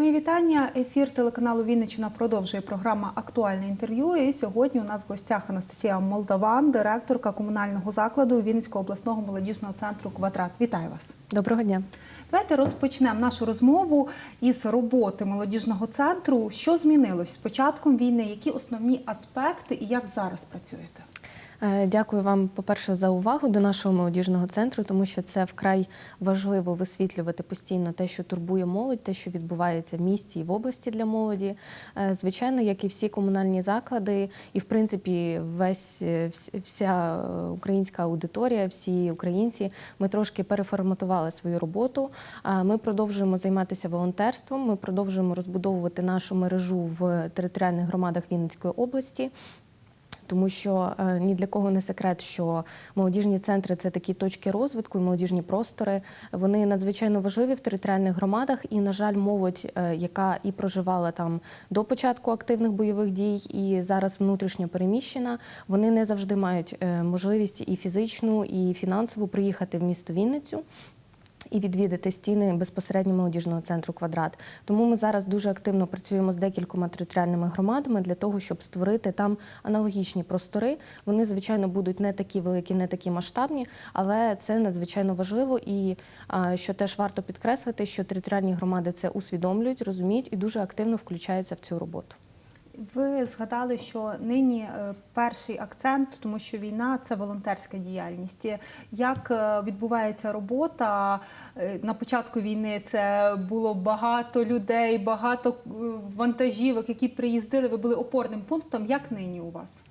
Мої вітання. Ефір телеканалу Вінниччина продовжує програма Актуальне інтерв'ю. І сьогодні у нас в гостях Анастасія Молдаван, директорка комунального закладу Вінницького обласного молодіжного центру Квадрат. Вітаю вас. Доброго дня. Давайте розпочнемо нашу розмову із роботи молодіжного центру. Що змінилось з початком війни? Які основні аспекти і як зараз працюєте? Е, Дякую вам, по-перше, за увагу до нашого молодіжного центру, тому що це вкрай важливо висвітлювати постійно те, що турбує молодь, те, що відбувається в місті і в області для молоді. Е, Звичайно, як і всі комунальні заклади, і в принципі, весь е, вся українська аудиторія, всі українці, ми трошки переформатували свою роботу. Ми продовжуємо займатися волонтерством. Ми продовжуємо розбудовувати нашу мережу в територіальних громадах Вінницької області. Тому що е, ні для кого не секрет, що молодіжні центри це такі точки розвитку, і молодіжні простори. Вони надзвичайно важливі в територіальних громадах. І, на жаль, молодь, е, яка і проживала там до початку активних бойових дій, і зараз внутрішньо переміщена, вони не завжди мають е, можливість і фізичну, і фінансову приїхати в місто Вінницю і відвідати стіни безпосередньо молодіжного центру квадрат. Тому ми зараз дуже активно працюємо з декількома територіальними громадами для того, щоб створити там аналогічні простори. Вони, звичайно, будуть не такі великі, не такі масштабні, але це надзвичайно важливо. І що теж варто підкреслити, що територіальні громади це усвідомлюють, розуміють і дуже активно включаються в цю роботу. Ви згадали, що нині е, перший акцент, тому що війна це волонтерська діяльність. Як е, відбувається робота Е, на початку війни? Це було багато людей, багато вантажівок, які приїздили. Ви були опорним пунктом. Як нині у вас?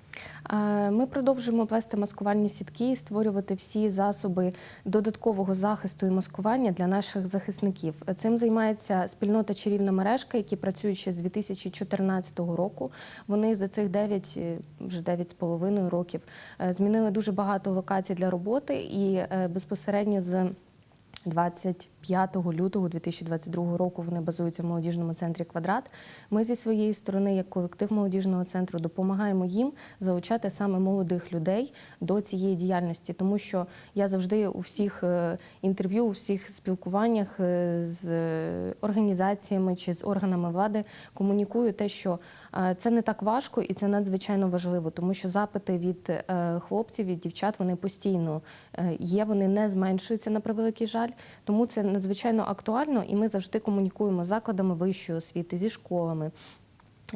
Ми продовжуємо плести маскувальні сітки і створювати всі засоби додаткового захисту і маскування для наших захисників. Цим займається спільнота чарівна мережка, які працюють ще з 2014 року. Вони за цих 9, е, вже 9,5 років е, змінили дуже багато локацій для роботи і е, безпосередньо з 25 лютого 2022 року вони базуються в молодіжному центрі Квадрат. Ми зі своєї сторони, як колектив молодіжного центру, допомагаємо їм залучати саме молодих людей до цієї діяльності, тому що я завжди у всіх е, інтерв'ю, у всіх спілкуваннях е, з організаціями чи з органами влади комунікую те, що е, це не так важко і це надзвичайно важливо, тому що запити від хлопців, від дівчат вони постійно є, вони не зменшуються на превеликий жаль. Тому це надзвичайно актуально, і ми завжди комунікуємо з закладами вищої освіти, зі школами.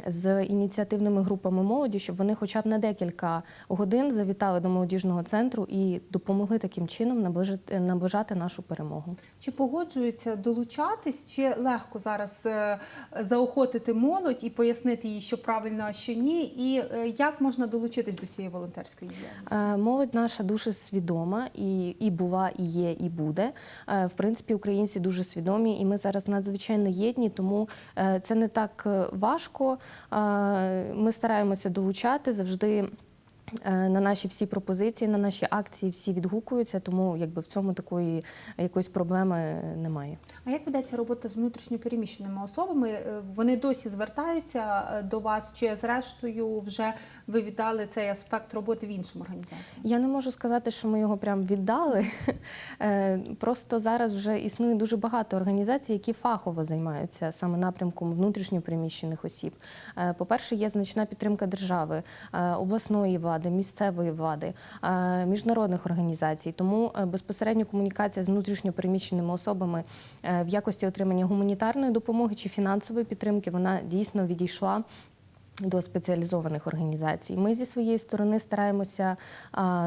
З ініціативними групами молоді, щоб вони хоча б на декілька годин завітали до молодіжного центру і допомогли таким чином наближати, наближати нашу перемогу. Чи погоджуються долучатись, чи легко зараз е, заохотити молодь і пояснити їй, що правильно, а що ні, і е, як можна долучитись до цієї волонтерської діяльності? Е, Молодь наша дуже свідома і, і була, і є, і буде. В принципі, українці дуже свідомі, і ми зараз надзвичайно єдні, тому це не так важко. Ми стараємося долучати завжди. Е, На наші всі пропозиції, на наші акції всі відгукуються, тому якби в цьому такої якоїсь проблеми немає. А як ведеться робота з внутрішньо переміщеними особами? Е, Вони досі звертаються е, до вас, чи зрештою вже ви віддали цей аспект роботи в іншим організаціям? Я не можу сказати, що ми його прям віддали. Просто зараз вже існує дуже багато організацій, які фахово займаються саме напрямком внутрішньопереміщених осіб. Е, По-перше, є значна підтримка держави, обласної влади, місцевої влади, е, міжнародних організацій. Тому е, безпосередньо комунікація з внутрішньопереміщеними особами е, в якості отримання гуманітарної допомоги чи фінансової підтримки вона дійсно відійшла до спеціалізованих організацій. Ми зі своєї сторони стараємося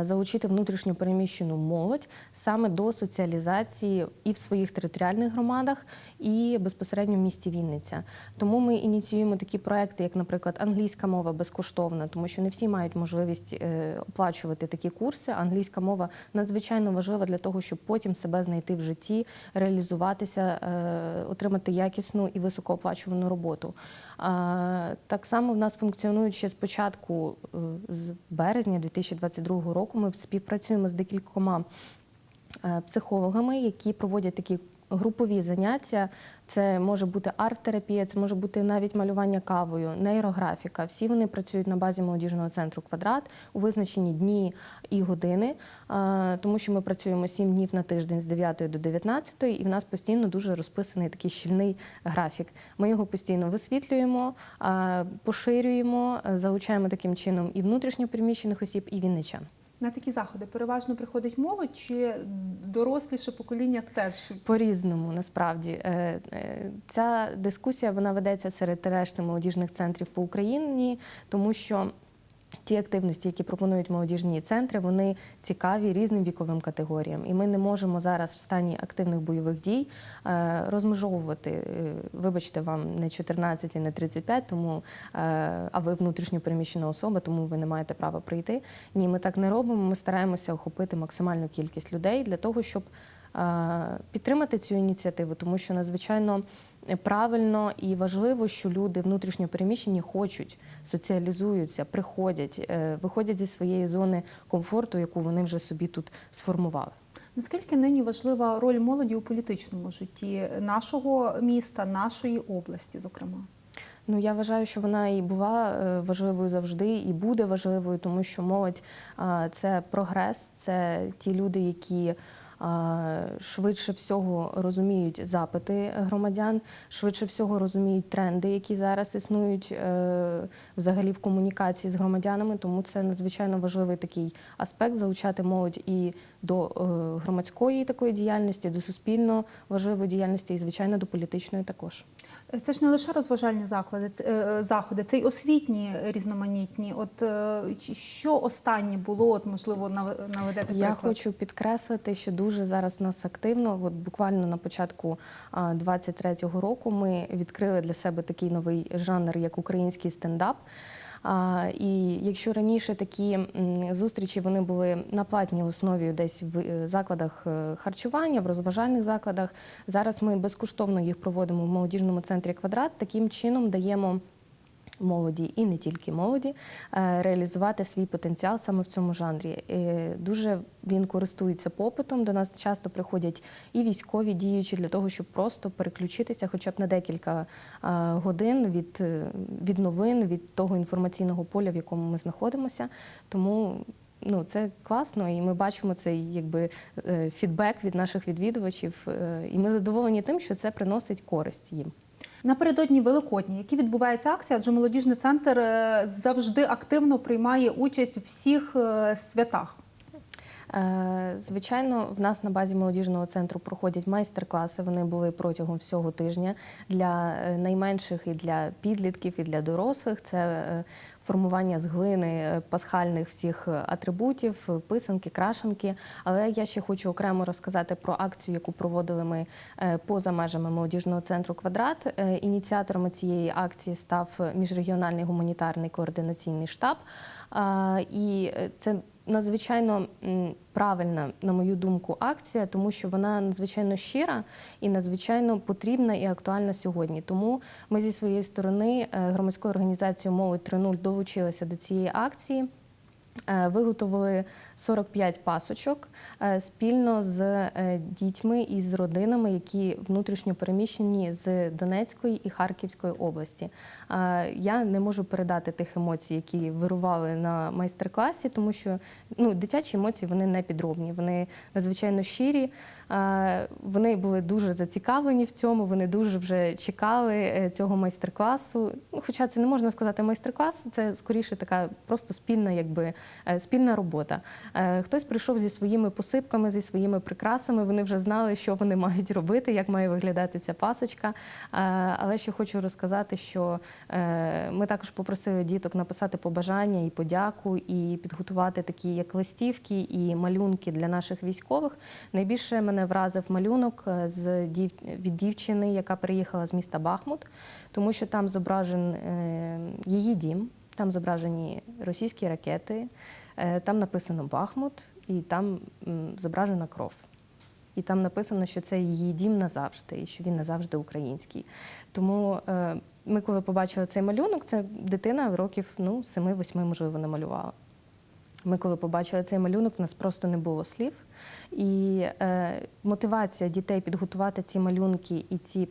залучити внутрішньо переміщену молодь саме до соціалізації і в своїх територіальних громадах, і безпосередньо в місті Вінниця. Тому ми ініціюємо такі проекти, як, наприклад, англійська мова безкоштовна, тому що не всі мають можливість е, оплачувати такі курси. Англійська мова надзвичайно важлива для того, щоб потім себе знайти в житті, реалізуватися, е, отримати якісну і високооплачувану роботу. Так само в нас функціонують ще з початку е, з березня 2022 року. Ми співпрацюємо з декількома е, психологами, які проводять такі групові заняття. Це може бути арт-терапія, це може бути навіть малювання кавою, нейрографіка. Всі вони працюють на базі молодіжного центру квадрат у визначені дні і години, тому що ми працюємо 7 днів на тиждень з 9 до 19, і в нас постійно дуже розписаний такий щільний графік. Ми його постійно висвітлюємо, поширюємо, залучаємо таким чином і внутрішньопереміщених осіб, і вінничан. На такі заходи переважно приходить молодь чи доросліше покоління теж? По-різному насправді Е, е, ця дискусія вона ведеться серед решти молодіжних центрів по Україні, тому що. Ті активності, які пропонують молодіжні центри, вони цікаві різним віковим категоріям, і ми не можемо зараз в стані активних бойових дій е, розмежовувати. е, Вибачте, вам не 14 і не 35, тому е, а ви внутрішньо переміщена особа, тому ви не маєте права прийти. Ні, ми так не робимо. Ми стараємося охопити максимальну кількість людей для того, щоб підтримати цю ініціативу, тому що надзвичайно правильно і важливо, що люди внутрішньо переміщені хочуть, соціалізуються, приходять, е, виходять зі своєї зони комфорту, яку вони вже собі тут сформували. Наскільки нині важлива роль молоді у політичному житті нашого міста, нашої області, зокрема? Ну я вважаю, що вона і була е, важливою завжди, і буде важливою, тому що молодь це прогрес, це ті люди, які швидше всього розуміють запити громадян, швидше всього розуміють тренди, які зараз існують е, взагалі в комунікації з громадянами. Тому це надзвичайно важливий такий аспект залучати молодь і до е, громадської такої діяльності, до суспільно важливої діяльності, і звичайно до політичної також. Це ж не лише розважальні заклади, е, заходи, це й освітні різноманітні. От що останнє було, от можливо, нав- наведете Я хочу підкреслити, що дуже зараз в нас активно. От буквально на початку а, 23-го року ми відкрили для себе такий новий жанр, як український стендап. І якщо раніше такі зустрічі вони були на платній основі десь в е, закладах е, харчування, в розважальних закладах, зараз ми безкоштовно їх проводимо в молодіжному центрі квадрат. Таким чином даємо молоді і не тільки молоді е, реалізувати свій потенціал саме в цьому жанрі. Дуже він користується попитом. До нас часто приходять і військові діючі для того, щоб просто переключитися, хоча б на декілька е, годин від, е, від новин, від того інформаційного поля, в якому ми знаходимося. Тому ну це класно, і ми бачимо цей якби фідбек від наших відвідувачів. І ми задоволені тим, що це приносить користь їм. Напередодні Великодні, які відбуваються акції, адже молодіжний центр е, завжди активно приймає участь у всіх е, святах. Е, Звичайно, в нас на базі молодіжного центру проходять майстер-класи. Вони були протягом всього тижня для е, найменших і для підлітків, і для дорослих. Це е, формування з глини пасхальних всіх атрибутів, писанки, крашенки. Але я ще хочу окремо розказати про акцію, яку проводили ми поза межами молодіжного центру Квадрат. Ініціаторами цієї акції став міжрегіональний гуманітарний координаційний штаб. І це надзвичайно правильна, на мою думку, акція, тому що вона надзвичайно щира і надзвичайно потрібна і актуальна сьогодні. Тому ми зі своєї сторони е, громадською організацією Молодь 3.0 долучилися до цієї акції. Е, Виготовили 45 пасочок е, спільно з е, дітьми і з родинами, які внутрішньо переміщені з Донецької і Харківської області. Я не можу передати тих емоцій, які вирували на майстер-класі, тому що ну, дитячі емоції вони не підробні, вони надзвичайно щирі. Вони були дуже зацікавлені в цьому, вони дуже вже чекали цього майстер-класу. Ну, Хоча це не можна сказати майстер-клас, це скоріше така просто спільна, якби спільна робота. Е, Хтось прийшов зі своїми посипками, зі своїми прикрасами. Вони вже знали, що вони мають робити, як має виглядати ця пасочка. Е, Але ще хочу розказати, що е, ми також попросили діток написати побажання і подяку, і підготувати такі як листівки і малюнки для наших військових. Найбільше мене вразив малюнок е, з від дівчини, яка приїхала з міста Бахмут, тому що там зображен е, її дім, там зображені російські ракети, е, там написано Бахмут, і там зображена кров. І там написано, що це її дім назавжди, і що він назавжди український. Тому е, ми, коли побачили цей малюнок, це дитина років ну, 7-8, можливо, намалювала. Ми, коли побачили цей малюнок, у нас просто не було слів. І е, мотивація дітей підготувати ці малюнки і ці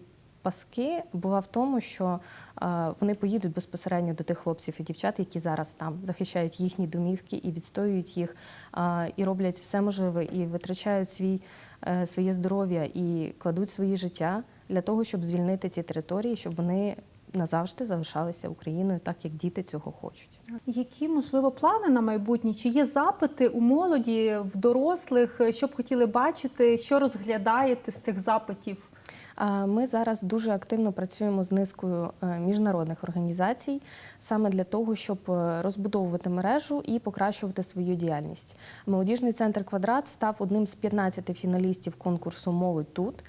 паски була в тому, що е, вони поїдуть безпосередньо до тих хлопців і дівчат, які зараз там захищають їхні домівки і відстоюють їх, е, і роблять все можливе, і витрачають свій, е, своє здоров'я і кладуть свої життя для того, щоб звільнити ці території, щоб вони назавжди залишалися Україною, так як діти цього хочуть. Які можливо плани на майбутнє? Чи є запити у молоді, в дорослих, що б хотіли бачити, що розглядаєте з цих запитів? Ми зараз дуже активно працюємо з низкою е, міжнародних організацій саме для того, щоб е, розбудовувати мережу і покращувати свою діяльність. Молодіжний центр Квадрат став одним з 15 фіналістів конкурсу Молодь тут,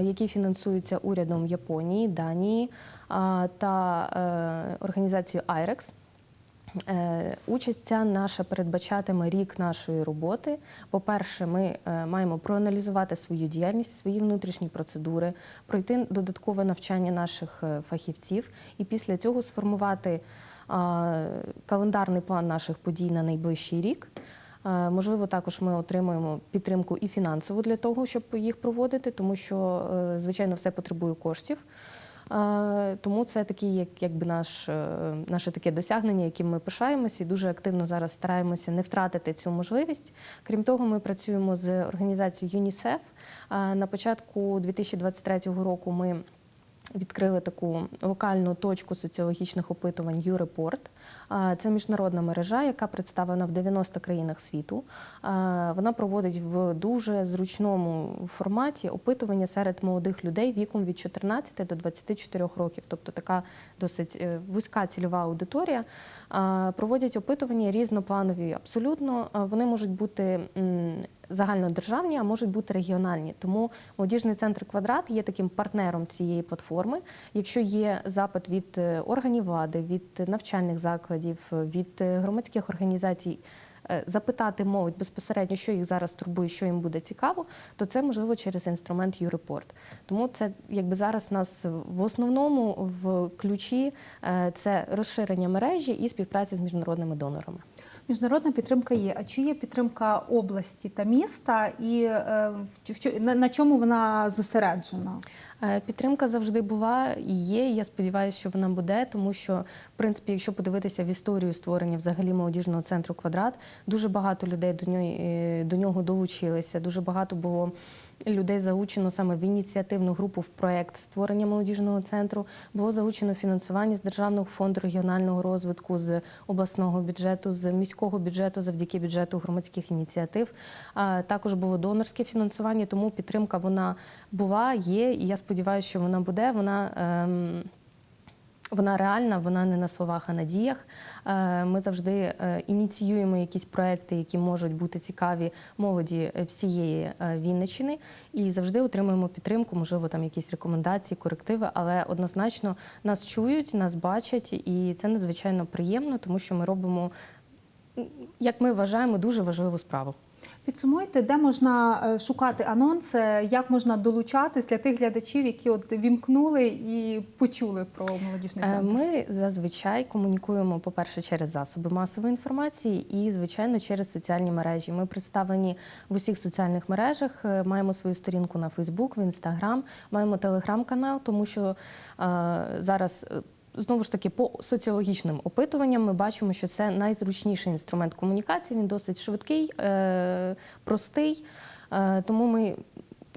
який фінансується урядом Японії, Данії та е, організацією IREX. Е, Участь ця наша передбачатиме рік нашої роботи. По-перше, ми е, маємо проаналізувати свою діяльність, свої внутрішні процедури, пройти додаткове навчання наших е, фахівців і після цього сформувати календарний план наших подій на найближчий рік. Можливо, також ми отримуємо підтримку і фінансову для того, щоб їх проводити, тому що, звичайно, все потребує коштів. Тому це такі, як, якби наш, е, наше таке досягнення, яким ми пишаємося, і дуже активно зараз стараємося не втратити цю можливість. Крім того, ми працюємо з організацією ЮНІСЕФ. На початку 2023 року ми відкрили таку локальну точку соціологічних опитувань «Юрепорт». Це міжнародна мережа, яка представлена в 90 країнах світу. Вона проводить в дуже зручному форматі опитування серед молодих людей віком від 14 до 24 років, тобто така досить е, вузька цільова аудиторія. Проводять опитування різнопланові абсолютно. Вони можуть бути загальнодержавні, а можуть бути регіональні. Тому молодіжний центр квадрат є таким партнером цієї платформи. Якщо є запит від е, органів влади, від навчальних закладів, від е, громадських організацій. е, Запитати молодь безпосередньо, що їх зараз турбує, що їм буде цікаво, то це можливо через інструмент «Юрепорт». Тому це якби зараз в нас в основному в ключі е, це розширення мережі і співпраця з міжнародними донорами. Міжнародна підтримка є. А чи є підтримка області та міста, і е, на чому вона зосереджена? Е, Підтримка завжди була і є. і Я сподіваюся, що вона буде, тому що, в принципі, якщо подивитися в історію створення взагалі молодіжного центру квадрат, дуже багато людей до нього, до нього долучилися. Дуже багато було людей залучено саме в ініціативну групу в проект створення молодіжного центру. Було залучено фінансування з державного фонду регіонального розвитку, з обласного бюджету, з міського бюджету, завдяки бюджету громадських ініціатив. А Також було донорське фінансування, тому підтримка вона була, є, і я сподіваюся, що вона буде. Вона ем, вона реальна, вона не на словах, а на діях. Е, Ми завжди е, ініціюємо якісь проекти, які можуть бути цікаві молоді е, всієї Вінниччини, і завжди отримуємо підтримку, можливо, там якісь рекомендації, корективи, але однозначно нас чують, нас бачать, і це надзвичайно приємно, тому що ми робимо, як ми вважаємо, дуже важливу справу. Підсумуйте, де можна е, шукати анонси, як можна долучатись для тих глядачів, які от вімкнули і почули про молодіжний Е, центр. Ми зазвичай комунікуємо, по-перше, через засоби масової інформації і, звичайно, через соціальні мережі. Ми представлені в усіх соціальних мережах, е, маємо свою сторінку на Фейсбук, в Інстаграм, маємо телеграм-канал, тому що е, зараз. Знову ж таки, по соціологічним опитуванням ми бачимо, що це найзручніший інструмент комунікації. Він досить швидкий, е, простий. Е, тому ми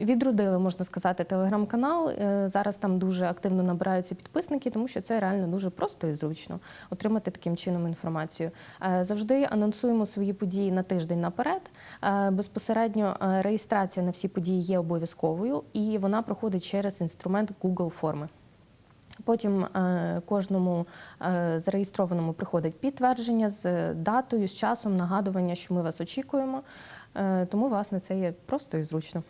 Відродили, можна сказати, телеграм-канал. Е, Зараз там дуже активно набираються підписники, тому що це реально дуже просто і зручно отримати таким чином інформацію. Завжди анонсуємо свої події на тиждень наперед. Безпосередньо реєстрація на всі події є обов'язковою, і вона проходить через інструмент Google форми. Потім е, кожному е, зареєстрованому приходить підтвердження з датою, з часом, нагадування, що ми вас очікуємо. Е, тому, власне, це є просто і зручно.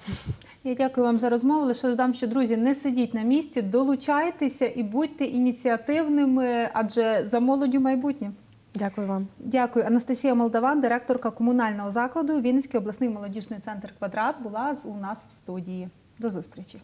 Я дякую вам за розмову. Лише додам, що друзі, не сидіть на місці, долучайтеся і будьте ініціативними, адже за молоддю майбутнє. Дякую вам. Дякую. Анастасія Молдаван, директорка комунального закладу Вінницький обласний молодіжний центр Квадрат, була у нас в студії. До зустрічі.